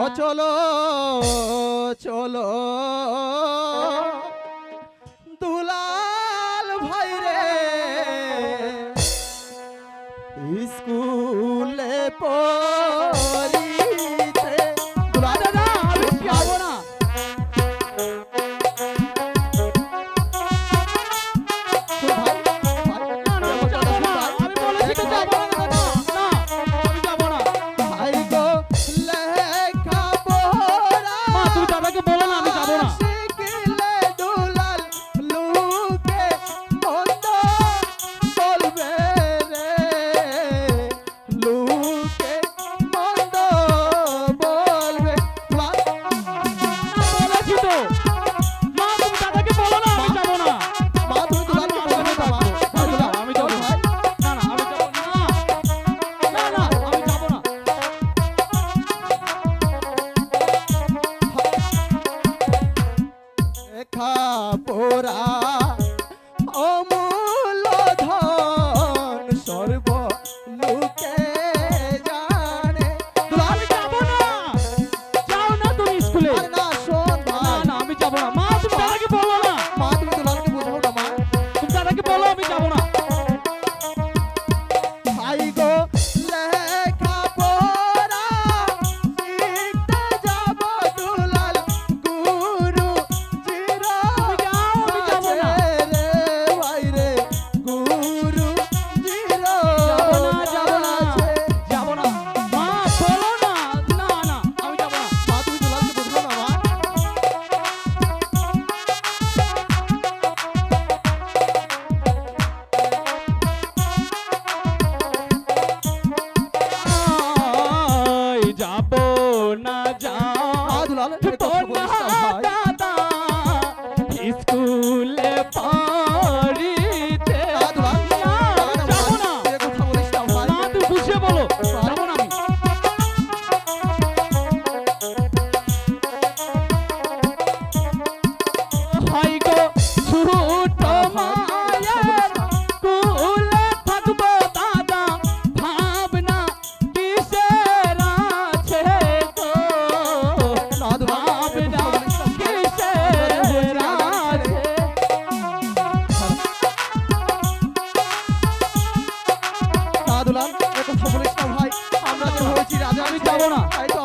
ও চলো চলো। দুলাল ভাই রে স্কুলে পড়ি। লেখা পোরা অমূল্য ধন সর্ব লোকে Bon Mahama. はな。